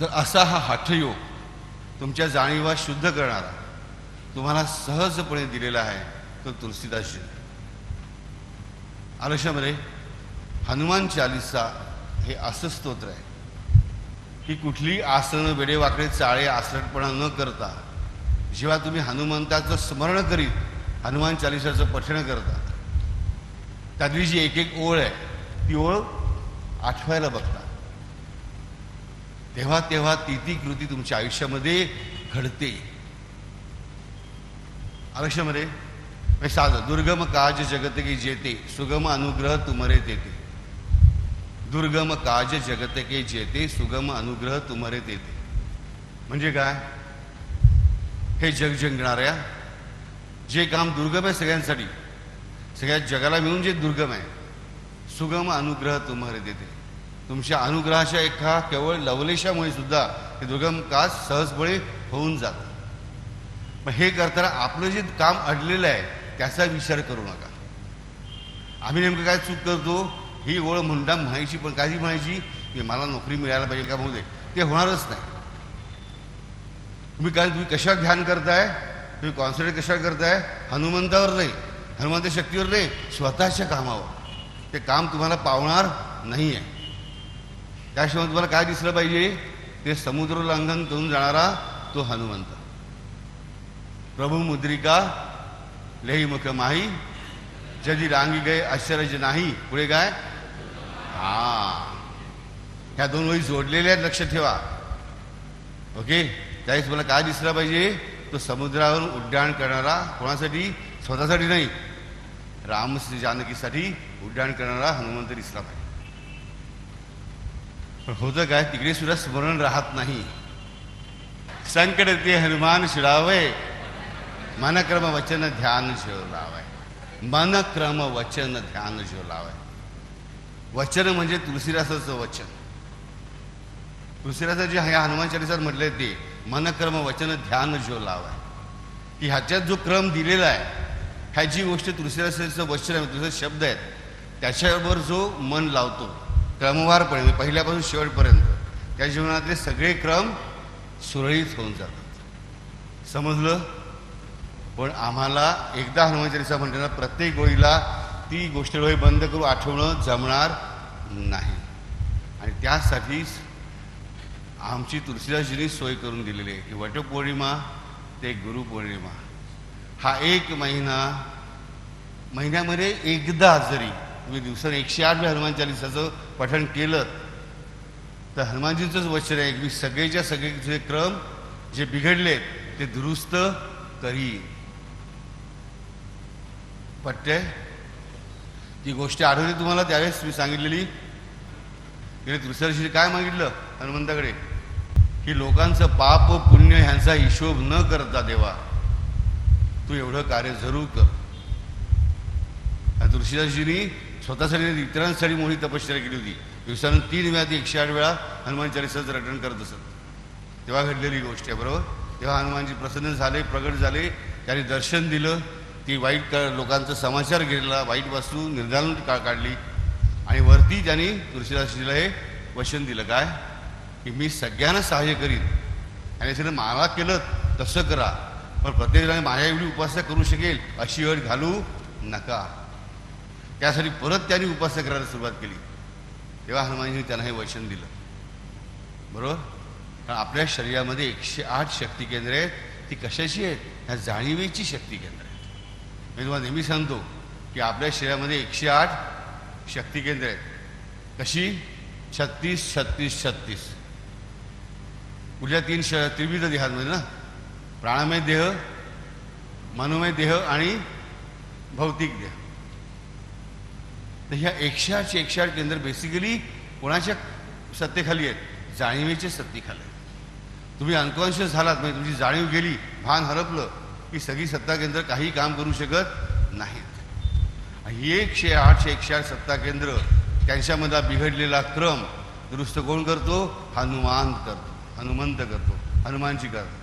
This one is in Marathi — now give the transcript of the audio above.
तर असा हा हठयोग तुमच्या जाणीवा शुद्ध करणारा तुम्हाला सहजपणे दिलेला आहे तो तुलसीदासजी. आयुष्यामध्ये हनुमान चालिसा हे असं स्तोत्र आहे की कुठली आसनं वेडेवाकडे चाळे आसरटपणा न करता जेव्हा तुम्ही हनुमंताचं स्मरण करीत हनुमान चालिसाचं पठण करता त्यातली जी एक एक ओळ आहे ती ओळ आठवायला बघता. तेव्हा तेव्हा ती ती कृती तुमच्या आयुष्यामध्ये घडते. आयुष्यामध्ये म्हणजे साधं दुर्गम काज जगत की जेते सुगम अनुग्रह तुमरे देते. दुर्गम काज जगत के जेते सुगम अनुग्रह तुमरे देते. म्हणजे काय? हे जग जिंकणाऱ्या जे काम दुर्गम आहे सगळ्यांसाठी सगळ्या जगाला मिळून जे दुर्गम आहे सुगम अनुग्रह तुम्हाला देते. तुमच्या अनुग्रहाच्या एका केवळ लवलेशामुळे सुद्धा ते दुर्गम काज सहजपणे होऊन जातं. मग हे करताना आपलं जे काम अडलेलं आहे त्याचा विचार करू नका. आम्ही नेमकं काय चूक करतो ही ओळ म्हणता म्हणायची पण काही म्हणायची की मला नोकरी मिळायला पाहिजे का म्हणू दे ते होणारच नाही. तुम्ही काय तुम्ही कशावर ध्यान करताय? तुम्ही कॉन्सन्ट्रेट कशावर करताय? हनुमंतावर नाही. हनुमंत शक्तीवर नाही स्वतःच्या कामावर. ते काम तुम्हाला पावणार नाही आहे त्याशिवाय तुम्हाला काय दिसलं पाहिजे? ते समुद्र लंघन करून जाणारा तो हनुमंत. प्रभू मुद्रिका लेही मुख माही जदी रांगी गए आश्चर्य नाही. पुढे काय? हा. ह्या दोन वही जोडलेल्या आहेत लक्ष ठेवा. ओके? त्यावेळेस मला काय दिसला पाहिजे? तो समुद्रावर उड्डाण करणारा कोणासाठी? स्वतःसाठी नाही. रामश्री जानकीसाठी उड्डाण करणारा हनुमंत दिसला पाहिजे. होतं काय तिकडे सुद्धा स्मरण राहत नाही. संकट ते हनुमान शिडावे मनक्रम वचन ध्यान शिव लावाय. मनक्रम वचन ध्यान शिव लावाय. वचन म्हणजे तुलसीदासाचं वचन. तुलसीदासा जे ह्या हनुमान चालिसात म्हटले ते मनक्रम वचन ध्यान जो लावाय. की ह्याच्यात जो क्रम दिलेला आहे ह्या जी गोष्ट तुलसीदासाचं वचन आहे तुझे शब्द आहेत त्याच्याबरोबर जो मन लावतो क्रमवारपणे म्हणजे पहिल्यापासून शेवटपर्यंत. त्या जीवनातले सगळे क्रम सुरळीत होऊन जातात. समजलं? पण आम्हाला एकदा हनुमान म्हणताना प्रत्येक गोळीला ती गोष्ट डोळे बंद करून आठवणं जमणार नाही. आणि त्यासाठीच आमची तुलसीदासजींनी सोय करून दिलेली आहे की वटपौर्णिमा ते गुरुपौर्णिमा. हा एक महिना महिन्यामध्ये एकदा जरी तुम्ही दिवसाने एकशे आठ वेळा हनुमान चालिसाचं पठण केलं तर हनुमानजींचंच वचन आहे मी सगळेच्या सगळे जे क्रम जे बिघडले ते दुरुस्त करी पट्टे ती गोष्ट आठवली तुम्हाला? त्यावेळेस मी सांगितलेली. की तुलसीदासजी काय मागितलं हनुमंताकडे? की लोकांचं पाप पुण्य ह्यांचा हिशोब न करता देवा. तू एवढं कार्य जरूर कर. आणि स्वतःसाठी नाही, इतरांसाठी मोठी तपश्चर्या केली होती. दिवसानं तीन वेळा ती एकशे आठ वेळा हनुमान चालिसाचं रटण करत असत. तेव्हा घडलेली गोष्ट आहे बरोबर? तेव्हा हनुमानजी प्रसन्न झाले प्रगट झाले त्यांनी दर्शन दिलं ती वाईट लोकांचा समाचार घेतला वाईट वास्तू निर्धारण का काढली. आणि वरती त्यांनी तुळशीदासजीला हे वचन दिलं काय? की मी सगळ्यांना सहाय्य करीन. आणि सगळं मला केलं तसं करा. पण प्रत्येकाने माझ्या एवढी उपासना करू शकेल अशी अट घालू नका. त्यासाठी परत त्यांनी उपासना करायला सुरुवात केली. तेव्हा हनुमानजीने त्यांना हे वचन दिलं. बरोबर? कारण आपल्या शरीरामध्ये एकशे आठ शक्ती केंद्रे आहेत. ती कशाची आहेत? ह्या जाणीवेची शक्ती केंद्र आहेत. मी तुम्हाला नेहमी सांगतो की आपल्या शरीरामध्ये एकशे आठ शक्ती केंद्र आहेत. कशी? छत्तीस छत्तीस छत्तीस. कुठल्या तीन श त्रिविध देहांमध्ये ना? प्राणमय देह मनोमय देह आणि भौतिक देह. तर ह्या एकशे आठशे एकशे आठ केंद्र बेसिकली कोणाच्या सत्तेखाली आहेत? जाणीवेच्या सत्तेखाली आहेत. तुम्ही अनकॉन्शियस झालात म्हणजे तुमची जाणीव गेली भान हरपलं की सगळी सत्ता केंद्र काही काम करू शकत नाहीत. ही एकशे आठशे एकशे आठ सत्ता केंद्र त्यांच्यामधला बिघडलेला क्रम दुरुस्त कोण करतो? हनुमान करतो. हनुमंत करतो. हनुमानजी करतो